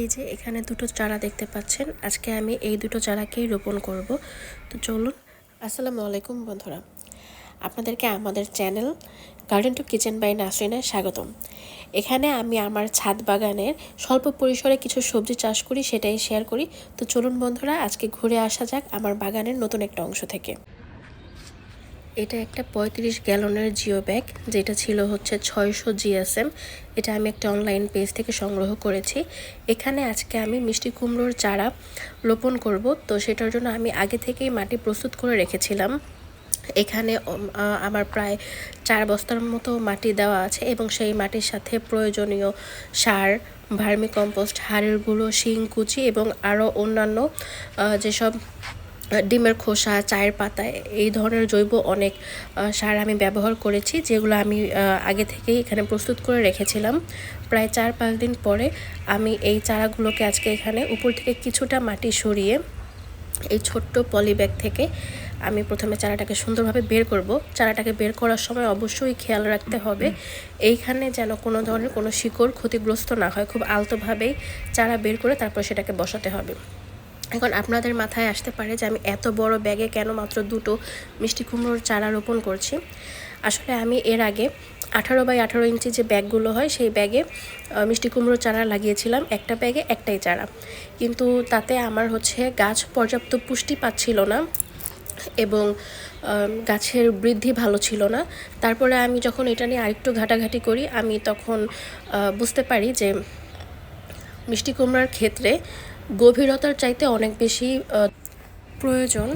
এই যে এখানে দুটো চারা দেখতে পাচ্ছেন, আজকে আমি এই দুটো চারাকেই রোপণ করব। তো চলুন, আসসালামু আলাইকুম বন্ধুরা। আপনাদেরকে আমাদের channel garden to kitchen by নাসরিনে স্বাগতম। এখানে আমি আমার ছাদ বাগানের স্বল্প পরিসরে কিছু সবজি চাষ করি, সেটাই শেয়ার করি। তো চলুন বন্ধুরা, আজকে ঘুরে আসা যাক আমার বাগানের নতুন একটা অংশ থেকে। এটা একটা পঁয়ত্রিশ গ্যালনের জিও ব্যাগ, যেটা ছিল হচ্ছে ছয়শো জিএসএম। এটা আমি একটা অনলাইন পেজ থেকে সংগ্রহ করেছি। এখানে আজকে আমি মিষ্টি কুমড়োর চারা রোপণ করব। তো সেটার জন্য আমি আগে থেকেই মাটি প্রস্তুত করে রেখেছিলাম। এখানে আমার প্রায় চার বস্তার মতো মাটি দেওয়া আছে এবং সেই মাটির সাথে প্রয়োজনীয় সার ভার্মি কম্পোস্ট হাড়ের গুঁড়ো, শিং, কুচি এবং আরও অন্যান্য যেসব ডিমের খোসা, চায়ের পাতা, এই ধরনের জৈব অনেক সার আমি ব্যবহার করেছি, যেগুলো আমি আগে থেকেই এখানে প্রস্তুত করে রেখেছিলাম। প্রায় চার পাঁচ দিন পরে আমি এই চারাগুলোকে আজকে এখানে উপর থেকে কিছুটা মাটি সরিয়ে এই ছোট্ট পলি ব্যাগ থেকে আমি প্রথমে চারাটাকে সুন্দরভাবে বের করব। চারাটাকে বের করার সময় অবশ্যই খেয়াল রাখতে হবে, এইখানে যেন কোনো ধরনের কোনো শিকড় ক্ষতিগ্রস্ত না হয়, খুব আলতোভাবেই চারা বের করে তারপর সেটাকে বসাতে হবে। এখন আপনাদের মাথায় আসতে পারে যে আমি এত বড় ব্যাগে কেন মাত্র দুটো মিষ্টি কুমড়োর চারা রোপণ করছি। আসলে আমি এর আগে আঠারো বাই আঠারো ইঞ্চি যে ব্যাগগুলো হয়, সেই ব্যাগে মিষ্টি কুমড়োর চারা লাগিয়েছিলাম, একটা ব্যাগে একটাই চারা। কিন্তু তাতে আমার হচ্ছে গাছ পর্যাপ্ত পুষ্টি পাচ্ছিল না এবং গাছের বৃদ্ধি ভালো ছিল না। তারপরে আমি যখন এটা নিয়ে আরেকটু ঘাটাঘাটি করি, আমি তখন বুঝতে পারি যে মিষ্টি কুমড়ার ক্ষেত্রে গভীরতার চাইতে অনেক বেশি প্রয়োজন।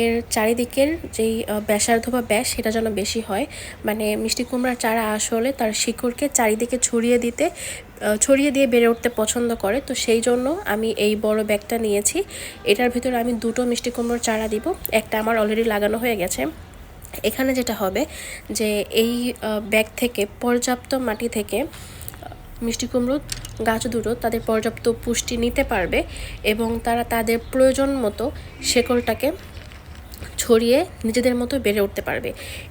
এর চারিদিকের যেই ব্যাসার্ধ বা ব্যাস সেটা যেন বেশি হয়। মানে মিষ্টি কুমড়ার চারা আসলে তার শিকড়কে চারিদিকে ছড়িয়ে দিতে ছড়িয়ে দিয়ে বেড়ে উঠতে পছন্দ করে। তো সেই জন্য আমি এই বড় ব্যাগটা নিয়েছি। এটার ভিতরে আমি দুটো মিষ্টি কুমড়োর চারা দিব। একটা আমার অলরেডি লাগানো হয়ে গেছে। এখানে যেটা হবে যে এই ব্যাগ থেকে পর্যাপ্ত মাটি থেকে মিষ্টি কুমড়ো গাছ দুটো তাদের পর্যাপ্ত পুষ্টি নিতে পারবে এবং তারা তাদের প্রয়োজন মতো শেকড়টাকে ছড়িয়ে নিজেদের মতো বেড়ে উঠতে পারবে।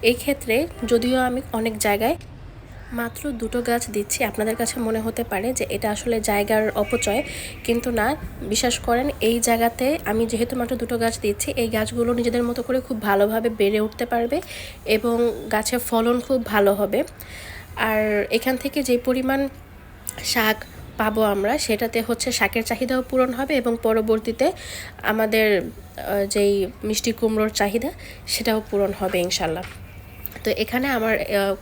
এই ক্ষেত্রে যদিও আমি অনেক জায়গায় মাত্র দুটো গাছ দিচ্ছি, আপনাদের কাছে মনে হতে পারে যে এটা আসলে জায়গার অপচয়, কিন্তু না, বিশ্বাস করেন এই জায়গাতে আমি যেহেতু মাত্র দুটো গাছ দিচ্ছি, এই গাছগুলো নিজেদের মতো করে খুব ভালোভাবে বেড়ে উঠতে পারবে এবং গাছের ফলন খুব ভালো হবে। আর এখান থেকে যে পরিমাণ শাক পাবো আমরা, সেটাতে হচ্ছে শাকের চাহিদাও পূরণ হবে এবং পরবর্তীতে আমাদের যেই মিষ্টি কুমড়োর চাহিদা, সেটাও পূরণ হবে ইনশাল্লাহ তো এখানে আমার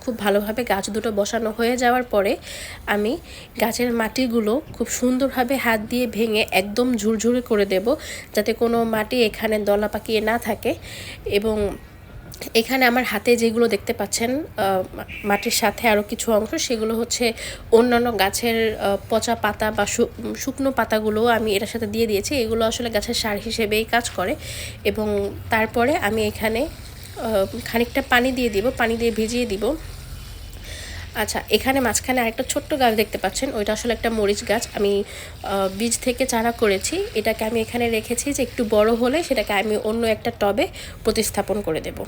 খুব ভালোভাবে গাছ দুটো বসানো হয়ে যাওয়ার পরে আমি গাছের মাটিগুলো খুব সুন্দরভাবে হাত দিয়ে ভেঙে একদম ঝুরঝুরে করে দেব, যাতে কোনো মাটি এখানে দলা পাকিয়ে না থাকে এবং এখানে আমার হাতে যেগুলো দেখতে পাচ্ছেন মাটির সাথে আরও কিছু অংশ, সেগুলো হচ্ছে অন্যান্য গাছের পচা পাতা বা শুকনো পাতাগুলো আমি এটার সাথে দিয়ে দিয়েছি। এগুলো আসলে গাছের সার হিসেবেই কাজ করে এবং তারপরে আমি এখানে খানিকটা পানি দিয়ে দিব, পানি দিয়ে ভিজিয়ে দিব। আচ্ছা এখানে মাঝখানে আরেকটা ছোট্ট গাছ দেখতে পাচ্ছেন, ওইটা আসলে একটা মরিচ গাছ। আমি বীজ থেকে চারা করেছি, এটাকে আমি এখানে রেখেছি যে একটু বড় হলে সেটাকে আমি অন্য একটা টবে প্রতিস্থাপন করে দেবো।